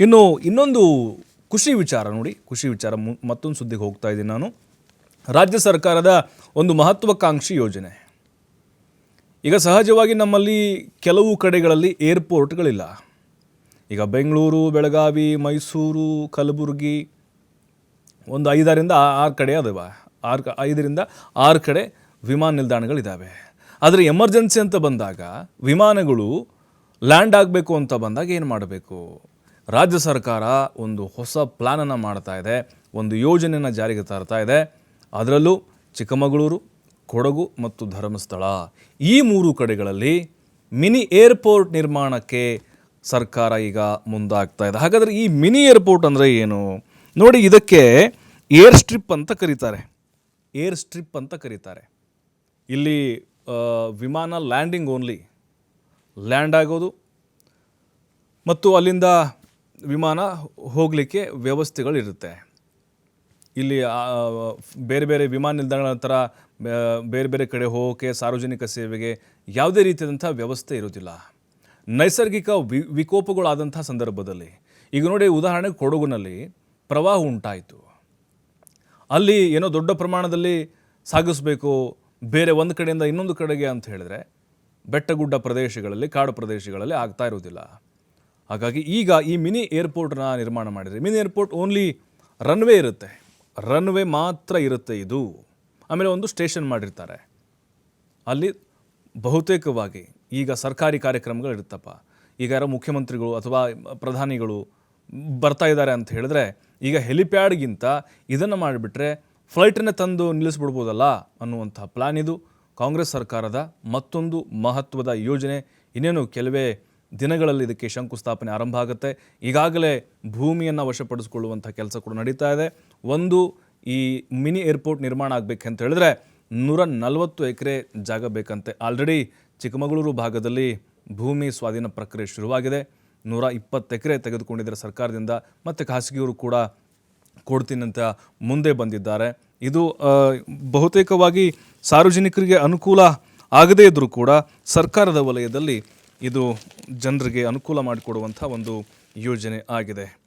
ಇನ್ನು ಇನ್ನೊಂದು ಖುಷಿ ವಿಚಾರ ನೋಡಿ, ಖುಷಿ ವಿಚಾರ ಮತ್ತೊಂದು ಸುದ್ದಿಗೆ ಹೋಗ್ತಾ ಇದ್ದೀನಿ ನಾನು. ರಾಜ್ಯ ಸರ್ಕಾರದ ಒಂದು ಮಹತ್ವಾಕಾಂಕ್ಷಿ ಯೋಜನೆ. ಈಗ ಸಹಜವಾಗಿ ನಮ್ಮಲ್ಲಿ ಕೆಲವು ಕಡೆಗಳಲ್ಲಿ ಏರ್ಪೋರ್ಟ್ಗಳಿಲ್ಲ. ಈಗ ಬೆಂಗಳೂರು, ಬೆಳಗಾವಿ, ಮೈಸೂರು, ಕಲಬುರಗಿ ಒಂದು ಐದರಿಂದ ಆರು ಕಡೆ ಅದಾವ. ಆರು ಐದರಿಂದ ಆರು ಕಡೆ ವಿಮಾನ ನಿಲ್ದಾಣಗಳಿದ್ದಾವೆ ಆದರೆ ಎಮರ್ಜೆನ್ಸಿ ಅಂತ ಬಂದಾಗ, ವಿಮಾನಗಳು ಲ್ಯಾಂಡ್ ಆಗಬೇಕು ಅಂತ ಬಂದಾಗ ಏನು ಮಾಡಬೇಕು? ರಾಜ್ಯ ಸರ್ಕಾರ ಒಂದು ಹೊಸ ಪ್ಲ್ಯಾನನ್ನು ಮಾಡ್ತಾ ಇದೆ, ಒಂದು ಯೋಜನೆಯನ್ನು ಜಾರಿಗೆ ತರ್ತಾ ಇದೆ. ಅದರಲ್ಲೂ ಚಿಕ್ಕಮಗಳೂರು, ಕೊಡಗು ಮತ್ತು ಧರ್ಮಸ್ಥಳ. ಈ ಮೂರು ಕಡೆಗಳಲ್ಲಿ ಮಿನಿ ಏರ್ಪೋರ್ಟ್ ನಿರ್ಮಾಣಕ್ಕೆ ಸರ್ಕಾರ ಈಗ ಮುಂದಾಗ್ತಾ ಇದೆ. ಹಾಗಾದರೆ ಈ ಮಿನಿ ಏರ್ಪೋರ್ಟ್ ಅಂದರೆ ಏನು? ನೋಡಿ, ಇದಕ್ಕೆ ಏರ್ ಸ್ಟ್ರಿಪ್ ಅಂತ ಕರೀತಾರೆ. ಏರ್ ಸ್ಟ್ರಿಪ್ ಅಂತ ಕರೀತಾರೆ. ಇಲ್ಲಿ ವಿಮಾನ ಲ್ಯಾಂಡಿಂಗ್ ಓನ್ಲಿ. ಲ್ಯಾಂಡ್ ಆಗೋದು. ಮತ್ತು ಅಲ್ಲಿಂದ ವಿಮಾನ ಹೋಗಲಿಕ್ಕೆ ವ್ಯವಸ್ಥೆಗಳಿರುತ್ತೆ. ಇಲ್ಲಿ ಬೇರೆ ಬೇರೆ ವಿಮಾನ ನಿಲ್ದಾಣಗಳ ಥರ ಬೇರೆ ಬೇರೆ ಕಡೆ ಹೋಗೋಕ್ಕೆ ಸಾರ್ವಜನಿಕ ಸೇವೆಗೆ ಯಾವುದೇ ರೀತಿಯಾದಂಥ ವ್ಯವಸ್ಥೆ ಇರೋದಿಲ್ಲ ನೈಸರ್ಗಿಕ ವಿ ವಿಕೋಪಗಳಾದಂಥ ಸಂದರ್ಭದಲ್ಲಿ, ಈಗ ನೋಡಿ ಉದಾಹರಣೆಗೆ ಕೊಡಗುನಲ್ಲಿ ಪ್ರವಾಹ ಉಂಟಾಯಿತು. ಅಲ್ಲಿ ಏನೋ ದೊಡ್ಡ ಪ್ರಮಾಣದಲ್ಲಿ ಸಾಗಿಸಬೇಕು, ಬೇರೆ ಒಂದು ಕಡೆಯಿಂದ ಇನ್ನೊಂದು ಕಡೆಗೆ ಅಂತ ಹೇಳಿದ್ರೆ, ಬೆಟ್ಟಗುಡ್ಡ ಪ್ರದೇಶಗಳಲ್ಲಿ, ಕಾಡು ಪ್ರದೇಶಗಳಲ್ಲಿ ಆಗ್ತಾ ಇರೋದಿಲ್ಲ ಹಾಗಾಗಿ ಈಗ ಈ ಮಿನಿ ಏರ್ಪೋರ್ಟ್ನ ನಿರ್ಮಾಣ ಮಾಡಿದರೆ, ಮಿನಿ ಏರ್ಪೋರ್ಟ್ ಓನ್ಲಿ ರನ್ವೇ ಇರುತ್ತೆ. ರನ್ವೇ ಮಾತ್ರ ಇರುತ್ತೆ ಇದು. ಆಮೇಲೆ ಒಂದು ಸ್ಟೇಷನ್ ಮಾಡಿರ್ತಾರೆ. ಅಲ್ಲಿ ಬಹುತೇಕವಾಗಿ ಈಗ ಸರ್ಕಾರಿ ಕಾರ್ಯಕ್ರಮಗಳು ಇರುತ್ತಪ್ಪ. ಈಗ ಯಾರೋ ಮುಖ್ಯಮಂತ್ರಿಗಳು ಅಥವಾ ಪ್ರಧಾನಿಗಳು ಬರ್ತಾ ಇದ್ದಾರೆ ಅಂತ ಹೇಳಿದ್ರೆ, ಈಗ ಹೆಲಿಪ್ಯಾಡ್ಗಿಂತ ಇದನ್ನು ಮಾಡಿಬಿಟ್ರೆ ಫ್ಲೈಟನ್ನೇ ತಂದು ನಿಲ್ಲಿಸ್ಬಿಡ್ಬೋದಲ್ಲ ಅನ್ನುವಂಥ ಪ್ಲಾನ್ ಇದು. ಕಾಂಗ್ರೆಸ್ ಸರ್ಕಾರದ ಮತ್ತೊಂದು ಮಹತ್ವದ ಯೋಜನೆ. ಇನ್ನೇನು, ಕೆಲವೇ ದಿನಗಳಲ್ಲಿ ಇದಕ್ಕೆ ಶಂಕುಸ್ಥಾಪನೆ ಆರಂಭ ಆಗುತ್ತೆ. ಈಗಾಗಲೇ ಭೂಮಿಯನ್ನು ವಶಪಡಿಸಿಕೊಳ್ಳುವಂಥ ಕೆಲಸ ಕೂಡ ನಡೀತಾ ಇದೆ. ಒಂದು, ಈ ಮಿನಿ ಏರ್ಪೋರ್ಟ್ ನಿರ್ಮಾಣ ಆಗಬೇಕಂತ ಹೇಳಿದ್ರೆ ನೂರ ನಲವತ್ತು ಎಕರೆ ಜಾಗ ಬೇಕಂತೆ. ಆಲ್ರೆಡಿ ಚಿಕ್ಕಮಗಳೂರು ಭಾಗದಲ್ಲಿ ಭೂಮಿ ಸ್ವಾಧೀನ ಪ್ರಕ್ರಿಯೆ ಶುರುವಾಗಿದೆ. ನೂರ ಇಪ್ಪತ್ತು ಎಕರೆ ತೆಗೆದುಕೊಂಡಿದ್ದಾರೆ ಸರ್ಕಾರದಿಂದ. ಮತ್ತು ಖಾಸಗಿಯವರು ಕೂಡ ಕೊಡ್ತೀನಿ ಅಂತ ಮುಂದೆ ಬಂದಿದ್ದಾರೆ. ಇದು ಬಹುತೇಕವಾಗಿ ಸಾರ್ವಜನಿಕರಿಗೆ ಅನುಕೂಲ ಆಗದೇ ಇದ್ದರೂ ಕೂಡ ಸರ್ಕಾರದ ವಲಯದಲ್ಲಿ ಇದು ಜನರಿಗೆ ಅನುಕೂಲ ಮಾಡಿಕೊಡುವಂಥ ಒಂದು ಯೋಜನೆ ಆಗಿದೆ.